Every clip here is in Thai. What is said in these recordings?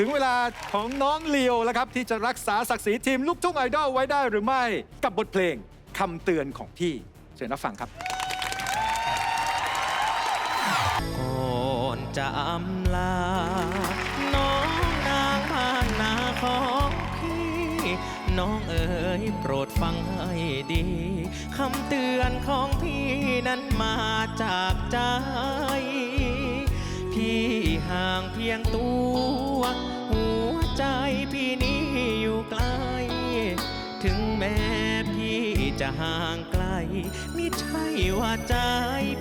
ถึงเวลาของน้องเลียวแล้วครับ ที่จะรักษาศักดิ์ศรีทีมลูกทุ่งไอดอลไว้ได้หรือไม่ กับบทเพลงคำเตือนของพี่ เชิญรับฟังครับ ก่อนจะอำลา น้องนางพานนาของพี่ น้องเอ๋ยโปรดฟังให้ดีคำเตือนของพี่นั้นมาจากใจ พี่ห่างเพียงตัว จะห่างไกลไม่ใช่ว่าใจ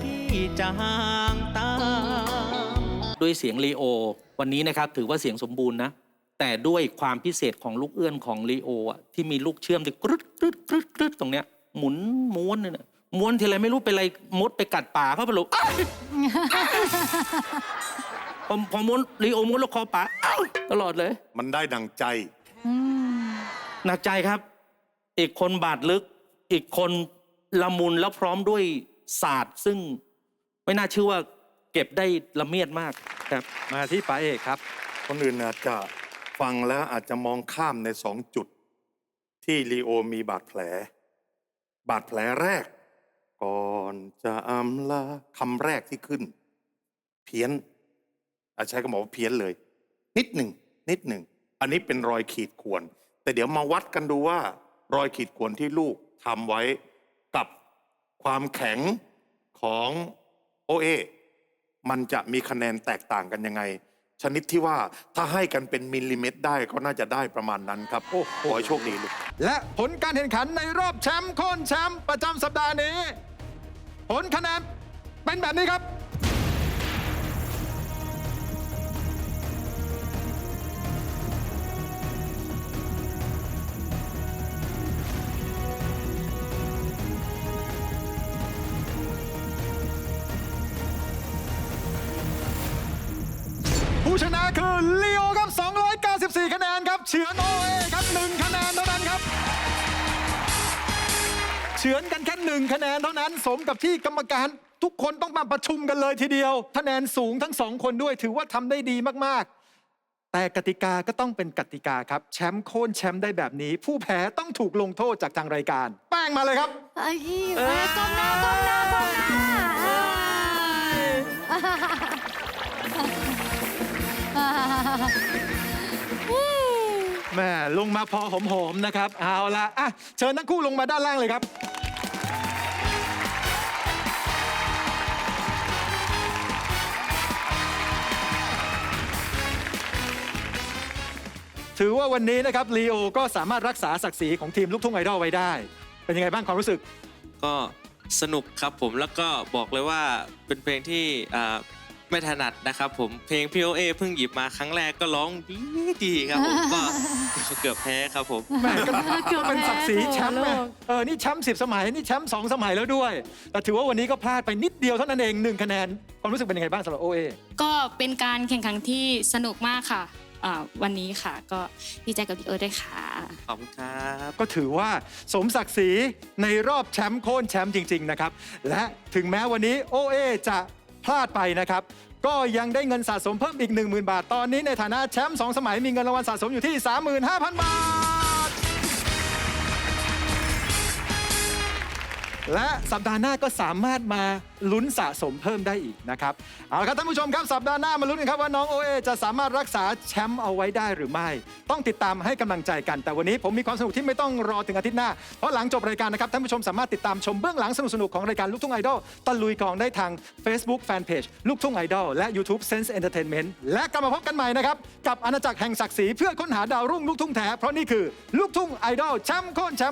พี่จะห่างตามด้วยเสียงลีโอ วันนี้นะครับถือว่าเสียงสมบูรณ์นะ แต่ด้วยความพิเศษของลูกเอื้อนของลีโออะที่มีลูกเชื่อมที่กรึดกรึดกรึดกรึดตรงเนี้ยหมุนม้วนเนี่ยนะม้วนทีไรไม่รู้เป็นไรมดไปกัดป่าเข้าไปหรอกอ้าวพอพอม้วนลีโอม้วนแล้วคอป่าอ้าวตลอดเลย มันได้ดังใจ หนักใจครับ อีกคนบาดลึก อีกคนละมุนแล้วพร้อมด้วยศาสตร์ซึ่งไม่น่าเชื่อว่าเก็บได้ละเมียดมากครับ มาที่ป๋าเอกครับ คนอื่นอาจจะฟังแล้วอาจจะมองข้ามในสองจุด ที่ลีโอมีบาดแผล บาดแผลแรก ก่อนจะอำลาคำแรกที่ขึ้น เพี้ยน อาจใช้คำบอกว่าเพี้ยนเลย นิดหนึ่งนิดหนึ่ง อันนี้เป็นรอยขีดข่วน แต่เดี๋ยวมาวัดกันดูว่า รอยขีดข่วนที่ลูก ทำไว้กับความแข็งของโอเอมันจะมีคะแนนแตกต่างกันยังไง ชนิดที่ว่าถ้าให้กันเป็นมิลลิเมตรได้ก็น่าจะได้ประมาณนั้นครับ โอ้ขอให้โชคดีลูก และผลการแข่งขันในรอบแชมป์โค่นแชมป์ประจำสัปดาห์นี้ ผลคะแนนเป็นแบบนี้ครับ คือลีโอครับ 294 คะแนนครับ เฉือนโอเอครับ1คะแนนเท่านั้นครับ เฉือนกันแค่หนึ่งคะแนนเท่านั้น สมกับที่กรรมการทุกคนต้องมาประชุมกันเลยทีเดียว คะแนนสูงทั้งสองคนด้วยถือว่าทำได้ดีมากๆแต่กติกาก็ต้องเป็นกติกาครับ แชมป์โค่นแชมป์ได้แบบนี้ ผู้แพ้ต้องถูกลงโทษจากทางรายการ แป้งมาเลยครับไอ้พี่เอ้ยก้มหน้าก้มหน้าก้มหน้า แม่ลงมาพอหอมๆนะครับ เอาละอะเชิญทั้งคู่ลงมาด้านล่างเลยครับ ถือว่าวันนี้นะครับลีโอก็สามารถรักษาศักดิ์ศรีของทีมลูกทุ่งไอดอลไว้ได้ เป็นยังไงบ้างความรู้สึก ก็สนุกครับผมแล้วก็บอกเลยว่าเป็นเพลงที่อ่า ไม่ถนัดนะครับผมเพลงพีโอเอเพิ่งหยิบมาครั้งแรกก็ร้องดีดีครับผมก็เกือบแพ้ครับผมแม่ก็เกือบเป็นศักดิ์ศรีแพ้แชมป์ไงโถลูก เออนี่แชมป์สิบสมัยนี่แชมป์สองสมัยแล้วด้วย แต่ถือว่าวันนี้ก็พลาดไปนิดเดียวเท่านั้นเองหนึ่งคะแนนความรู้สึกเป็นยังไงบ้างสำหรับโอเอก็เป็นการแข่งขันที่สนุกมากค่ะอ่าวันนี้ค่ะ ก็ดีใจกับพี่เอิร์ธด้วยค่ะ ขอบคุณครับ ก็ถือว่าสมศักดิ์ศรีในรอบแชมป์โค่นแชมป์จริง ๆ นะครับ และถึงแม้วันนี้โอเอจะ พลาดไปนะครับ ก็ยังได้เงินสะสมเพิ่มอีก 10,000 บาท ตอนนี้ในฐานะแชมป์สองสมัยมีเงินรางวัลสะสมอยู่ที่ 35,000 บาท และสัปดาห์หน้าก็สามารถมาลุ้นสะสมเพิ่มได้อีกนะครับเอาละครับท่านผู้ชมครับสัปดาห์หน้ามาลุ้นกันครับว่าน้องโอเอจะสามารถรักษาแชมป์เอาไว้ได้หรือไม่ ต้องติดตามให้กำลังใจกัน แต่วันนี้ผมมีความสนุกที่ไม่ต้องรอถึงอาทิตย์หน้า เพราะหลังจบรายการนะครับท่านผู้ชมสามารถติดตามชมเบื้องหลังสนุกๆของรายการลูกทุ่งไอดอลตะลุยกองได้ทาง Facebook Fanpage ลูกทุ่งไอดอลและ YouTube Sense Entertainment และกลับมาพบกันใหม่นะครับกับอาณาจักรแห่งศักดิ์ศรีเพื่อค้นหาดาวรุ่งลูกทุ่งแท้เพราะนี่คือลูกทุ่งไอดอลแชมป์โค่นแชมป์